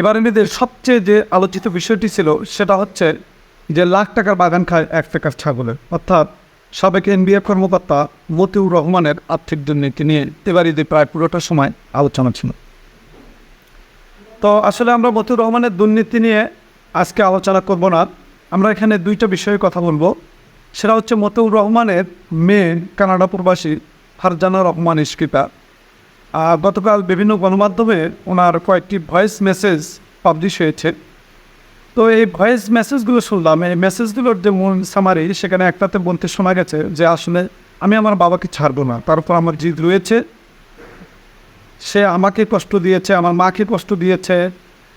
এবার এদের সবচেয়ে যে আলোচিত বিষয়টি ছিল, সেটা হচ্ছে যে লাখ টাকার বাগান খায় এক টাকার ছাগলের। অর্থাৎ সাবেক এনবিএ কর্মকর্তা মতিউর রহমানের আর্থিক দুর্নীতি নিয়ে এবার ঈদে প্রায় পুরোটা সময় আলোচনা ছিল। তো আসলে আমরা মতিউর রহমানের দুর্নীতি নিয়ে আজকে আলোচনা করব না। আমরা এখানে দুইটা বিষয়ে কথা বলব। সেটা হচ্ছে মতিউর রহমানের মেয়ে কানাডা প্রবাসী ফারজানা রহমান ইস্কিতা গতকাল বিভিন্ন গণমাধ্যমে ওনার কয়েকটি ভয়েস মেসেজ পাবলিশ হয়েছে তো এই ভয়েস মেসেজগুলো শুনলাম, এই মেসেজগুলোর যে মূল সামারি সেখানে একটাতে বলতে শোনা গেছে যে আসলে আমি আমার বাবাকে ছাড়বো না তার উপর আমার জিদ রয়েছে, সে আমাকে কষ্ট দিয়েছে, আমার মাকে কষ্ট দিয়েছে,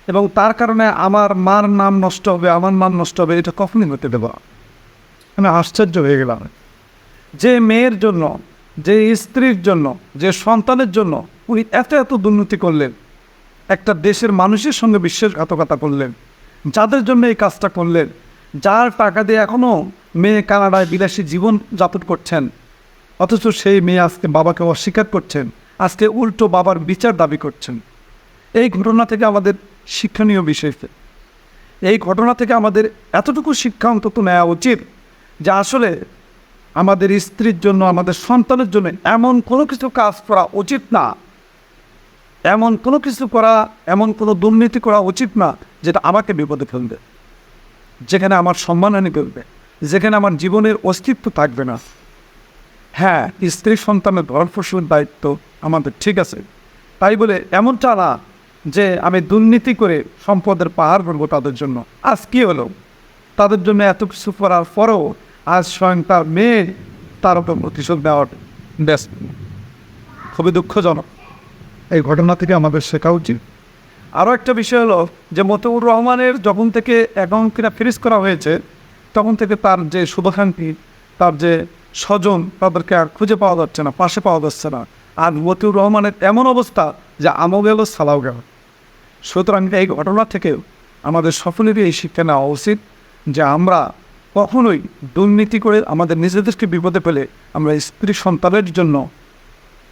এবং তার কারণে আমার মার নাম নষ্ট হবে, আমার নাম নষ্ট হবে, এটা কখনই হতে দেবো। আমি আশ্চর্য হয়ে গেলাম যে মেয়ের জন্য যে স্ত্রীর জন্য, যে সন্তানের জন্য উনি এত এত দুর্নীতি করলেন, একটা দেশের মানুষের সঙ্গে বিশ্বাসঘাতকতা করলেন, যাদের জন্য এই কাজটা করলেন, যার টাকা দিয়ে এখনও মেয়ে কানাডায় বিলাসী জীবন যাপন করছেন, অথচ সেই মেয়ে আজকে বাবাকে অস্বীকার করছেন, আজকে উল্টো বাবার বিচার দাবি করছেন। এই ঘটনা থেকে আমাদের শিক্ষণীয় বিষয় এই ঘটনা থেকে আমাদের এতটুকু শিক্ষা অন্তত নেওয়া উচিত যে আসলে আমাদের স্ত্রীর জন্য, আমাদের সন্তানের জন্য এমন কোনো কিছু কাজ করা উচিত না। এমন কোনো কিছু করা, এমন কোনো দুর্নীতি করা উচিত না যেটা আমাকে বিপদে ফেলবে। যেখানে আমার সম্মানহানি করবে। যেখানে আমার জীবনের অস্তিত্ব থাকবে না। হ্যাঁ স্ত্রী সন্তানের ভরণ পোষণ দায়িত্ব আমাদের ঠিক আছে। তাই বলে এমনটা না যে আমি দুর্নীতি করে সম্পদের পাহাড় করব তাদের জন্য। আজ কী হলো? তাদের জন্য এত কিছু করার পরেও আজ স্বয়ং তার মেয়ে তার উপর প্রতিশোধ দেওয়ার ব্যস্ত খুবই দুঃখজনক। এই ঘটনা থেকে আমাদের শেখা উচিত। আরও একটা বিষয় হলো যে, মতিউর রহমানের যখন থেকে অ্যাকাউন্ট কিনা ফ্রিজ করা হয়েছে, তখন থেকে তার যে শুভাকাঙ্ক্ষী, তার যে স্বজন, তাদেরকে আর খুঁজে পাওয়া যাচ্ছে না, পাশে পাওয়া যাচ্ছে না। আর মতিউর রহমানের এমন অবস্থা যে, আমও গেল, সালাও গেল। সুতরাং এই ঘটনা থেকেও আমাদের সকলেরই এই শিক্ষা নেওয়া উচিত যে, আমরা কখনোই দুর্নীতি করে আমাদের নিজেদেরকে বিপদে পেলে আমরা স্ত্রী সন্তানের জন্য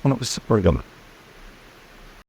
কোনো কিছু প্রয়োজন।